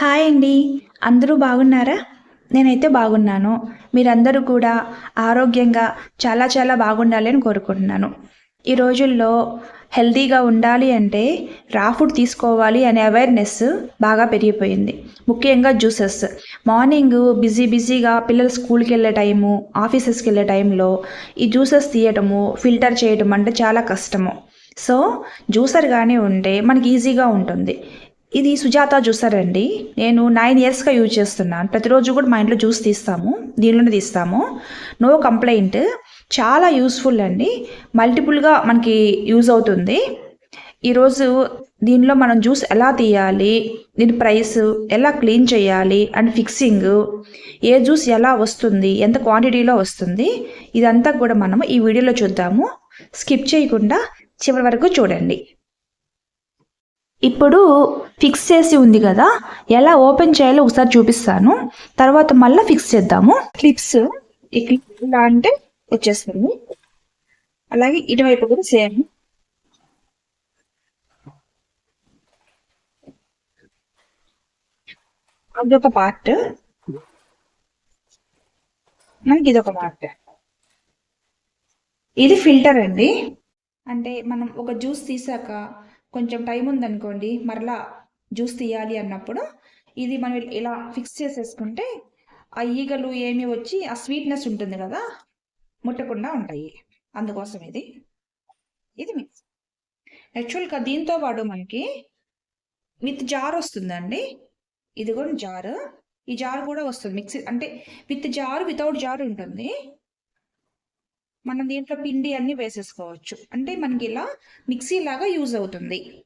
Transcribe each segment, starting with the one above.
Hi అండి. అందరూ బాగున్నారా? నేనైతే బాగున్నాను. మీరందరూ కూడా ఆరోగ్యంగా చాలా చాలా బాగుండాలి అని కోరుకుంటున్నాను. ఈ రోజుల్లో హెల్తీగా ఉండాలి అంటే రా ఫుడ్ తీసుకోవాలి అనే అవేర్నెస్ బాగా పెరిగిపోయింది. ముఖ్యంగా జ్యూసెస్. మార్నింగ్ బిజీ బిజీగా పిల్లలు స్కూల్కి వెళ్ళే టైము ఆఫీసెస్కి వెళ్ళే టైంలో ఈ జ్యూసెస్ తీయటము ఫిల్టర్ చేయటం అంటే చాలా కష్టము. సో జ్యూసర్ కానీ ఉంటే మనకి ఈజీగా ఉంటుంది. ఇది సుజాత జ్యూసర్ అండి. నేను నైన్ ఇయర్స్గా యూజ్ చేస్తున్నాను. ప్రతిరోజు కూడా మా ఇంట్లో జ్యూస్ తీస్తాము. దీనిలోనే తీస్తాము. నో కంప్లైంట్ చాలా యూస్ఫుల్ అండి. మల్టిపుల్గా మనకి యూజ్ అవుతుంది. ఈరోజు దీనిలో మనం జ్యూస్ ఎలా తీయాలి? దీని ప్రైస్ ఎలా క్లీన్ చేయాలి? అండ్ ఫిక్సింగ్ ఏ జ్యూస్ ఎలా వస్తుంది? ఎంత క్వాంటిటీలో వస్తుంది? ఇదంతా కూడా మనము ఈ వీడియోలో చూద్దాము. స్కిప్ చేయకుండా చివరి వరకు చూడండి. ఇప్పుడు ఫిక్స్ చేసి ఉంది కదా ఎలా ఓపెన్ చేయాలో ఒకసారి చూపిస్తాను. తర్వాత మళ్ళీ ఫిక్స్ చేద్దాము. క్లిప్స్ ఈ క్లిప్ ఇలా అంటే వచ్చేస్తుంది. అలాగే ఇటువైపు కూడా సేమ్ అదొక పార్ట్ మనకి ఇదొక పార్ట్ ఇది ఫిల్టర్ అండి. అంటే మనం ఒక జ్యూస్ తీసాక కొంచెం టైం ఉందనుకోండి మరలా జ్యూస్ తీయాలి అన్నప్పుడు ఇది మనం ఇలా ఫిక్స్ చేసేసుకుంటే ఆ ఈగలు ఏమి వచ్చి ఆ స్వీట్నెస్ ఉంటుంది కదా ముట్టకుండా ఉంటాయి. అందుకోసం ఇది. ఇది మిక్స్ యాక్చువల్గా దీంతో పాటు మనకి విత్ జార్ వస్తుందండి. ఇది కూడా జార్ ఈ జార్ కూడా వస్తుంది. మిక్సీ అంటే విత్ జార్ వితౌట్ జార్ ఉంటుంది. మనం దీంట్లో పిండి అన్ని వేసేసుకోవచ్చు. అంటే మనకి ఇలా మిక్సీ లాగా యూజ్ అవుతుంది.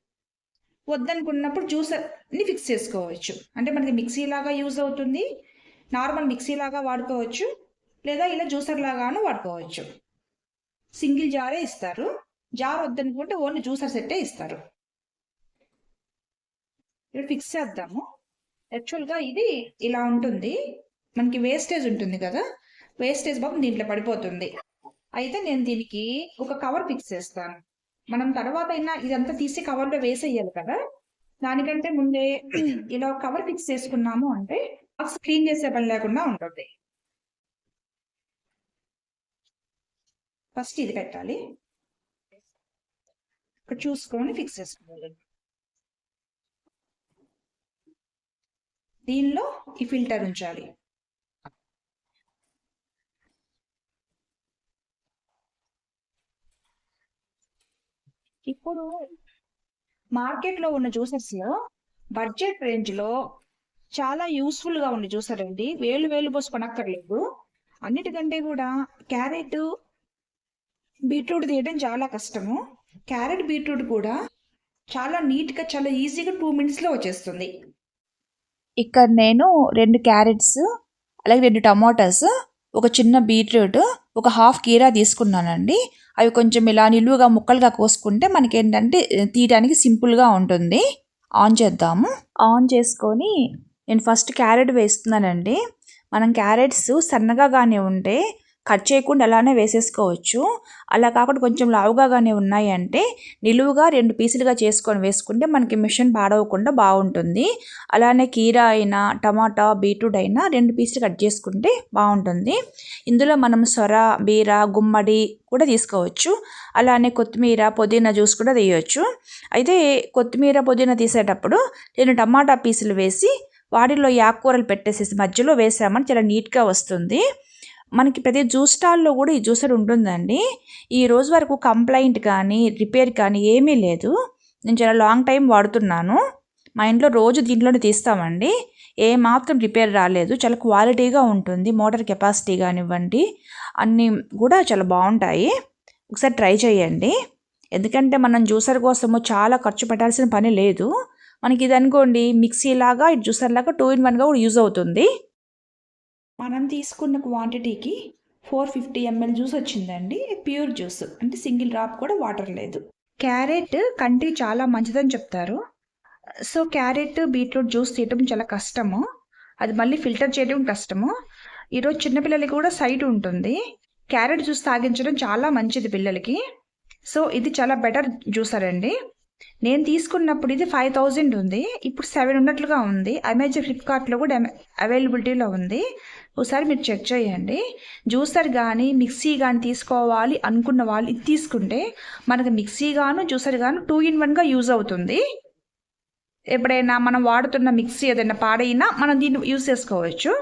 వద్దనుకున్నప్పుడు జ్యూసర్ని ఫిక్స్ చేసుకోవచ్చు. అంటే మనకి మిక్సీ లాగా యూజ్ అవుతుంది. నార్మల్ మిక్సీ లాగా వాడుకోవచ్చు. లేదా ఇలా జ్యూసర్ లాగాను వాడుకోవచ్చు. సింగిల్ జారే ఇస్తారు. జార్ వద్దనుకుంటే ఓన్లీ జ్యూసర్ సెట్టే ఇస్తారు. ఇప్పుడు ఫిక్స్ చేద్దాము. యాక్చువల్గా ఇది ఇలా ఉంటుంది. మనకి వేస్టేజ్ ఉంటుంది కదా? వేస్టేజ్ బాబు దీంట్లో పడిపోతుంది. అయితే నేను దీనికి ఒక కవర్ ఫిక్స్ చేస్తాను. మనం తర్వాత అయినా ఇదంతా తీసి కవర్లో వేసేయాలి కదా? దానికంటే ముందే ఇలా కవర్ ఫిక్స్ చేసుకున్నాము అంటే బాక్స్ క్లీన్ చేసే పని లేకుండా ఉంటుంది. ఫస్ట్ ఇది పెట్టాలి. ఇక్కడ చూసుకొని ఫిక్స్ చేసుకోవాలి. దీనిలో ఈ ఫిల్టర్ ఉంచాలి. ఇప్పుడు మార్కెట్లో ఉన్న జ్యూసర్స్లో బడ్జెట్ రేంజ్లో చాలా యూస్ఫుల్గా ఉన్న జ్యూసర్ అండి. వేలు వేలు పోసి కొనక్కర్లేదు. అన్నిటికంటే కూడా క్యారెట్ బీట్రూట్ తీయడం చాలా కష్టము. క్యారెట్ బీట్రూట్ కూడా చాలా నీట్గా చాలా ఈజీగా టూ మినిట్స్లో వచ్చేస్తుంది. ఇక్కడ నేను రెండు క్యారెట్స్ అలాగే రెండు టమాటాస్ ఒక చిన్న బీట్రూట్ ఒక హాఫ్ కీరా తీసుకున్నానండి. అవి కొంచెం ఇలా నిలువుగా ముక్కలుగా కోసుకుంటే మనకి ఏంటంటే తీయడానికి సింపుల్గా ఉంటుంది. ఆన్ చేద్దాము. ఆన్ చేసుకొని నేను ఫస్ట్ క్యారెట్ వేస్తున్నానండి. మనం క్యారెట్స్ సన్నగా కానీ ఉంటే కట్ చేయకుండా అలానే వేసేసుకోవచ్చు. అలా కాకుండా కొంచెం లావుగా కానీ ఉన్నాయి అంటే నిలువుగా రెండు పీసులుగా చేసుకొని వేసుకుంటే మనకి మిషన్ పాడవకుండా బాగుంటుంది. అలానే కీరా అయినా టమాటా బీట్రూట్ అయినా రెండు పీసులు కట్ చేసుకుంటే బాగుంటుంది. ఇందులో మనం సొర బీర గుమ్మడి కూడా తీసుకోవచ్చు. అలానే కొత్తిమీర పుదీనా జ్యూస్ కూడా తీయవచ్చు అయితే కొత్తిమీర పుదీనా తీసేటప్పుడు నేను టమాటా పీసులు వేసి వాటిలో ఆకుకూరలు పెట్టేసేసి మధ్యలో వేసామని చాలా నీట్గా వస్తుంది. మనకి ప్రతి జ్యూస్ స్టాల్లో కూడా ఈ జ్యూసర్ ఉంటుందండి. ఈ రోజు వరకు కంప్లైంట్ కానీ రిపేర్ కానీ ఏమీ లేదు. నేను చాలా లాంగ్ టైం వాడుతున్నాను. మా ఇంట్లో రోజు దీంట్లోనే తీస్తామండి. ఏ మాత్రం రిపేర్ రాలేదు. చాలా క్వాలిటీగా ఉంటుంది. మోటార్ కెపాసిటీ కానివ్వండి అన్నీ కూడా చాలా బాగుంటాయి. ఒకసారి ట్రై చేయండి. ఎందుకంటే మనం జ్యూసర్ కోసము చాలా ఖర్చు పెట్టాల్సిన పని లేదు. మనకి ఇది అనుకోండి మిక్సీ లాగా జ్యూసర్ లాగా టూ ఇన్ వన్గా కూడా యూజ్ అవుతుంది. మనం తీసుకున్న క్వాంటిటీకి ఫోర్ ఫిఫ్టీ ఎంఎల్ జ్యూస్ వచ్చిందండి. ప్యూర్ జ్యూస్ అంటే సింగిల్ డ్రాప్ కూడా వాటర్ లేదు. క్యారెట్ కంటి చాలా మంచిదని చెప్తారు. సో క్యారెట్ బీట్రూట్ జ్యూస్ తీయటం చాలా కష్టము. అది మళ్ళీ ఫిల్టర్ చేయడం కష్టము. ఈరోజు చిన్నపిల్లలకి కూడా సైట్ ఉంటుంది. క్యారెట్ జ్యూస్ తాగించడం చాలా మంచిది పిల్లలకి. సో ఇది చాలా బెటర్ జ్యూసర్ అండి. నేను తీసుకున్నప్పుడు ఇది ఫైవ్ థౌజండ్ ఉంది. ఇప్పుడు సెవెన్ ఉన్నట్లుగా ఉంది. అమెజాన్ ఫ్లిప్కార్ట్లో కూడా అవైలబిలిటీలో ఉంది. ఒకసారి మీరు చెక్ చేయండి. జ్యూసర్ కానీ మిక్సీ కానీ తీసుకోవాలి అనుకున్న వాళ్ళు ఇది తీసుకుంటే మనకి మిక్సీ గాను జ్యూసర్ గాను టూ ఇన్ వన్గా యూజ్ అవుతుంది. ఎప్పుడైనా మనం వాడుతున్న మిక్సీ ఏదైనా పాడైనా మనం దీన్ని యూజ్ చేసుకోవచ్చు.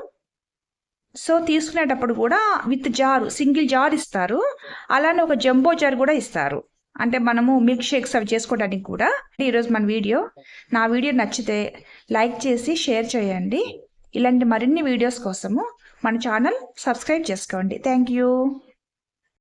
సో తీసుకునేటప్పుడు కూడా విత్ జారు సింగిల్ జార్ ఇస్తారు. అలానే ఒక జంబో జార్ కూడా ఇస్తారు. అంటే మనము మిల్క్ షేక్స్ అవి చేసుకోవడానికి కూడా ఈరోజు మన వీడియో. నా వీడియో నచ్చితే లైక్ చేసి షేర్ చేయండి. ఇలాంటి మరిన్ని వీడియోస్ కోసము మన ఛానల్ సబ్స్క్రైబ్ చేసుకోండి. Thank you.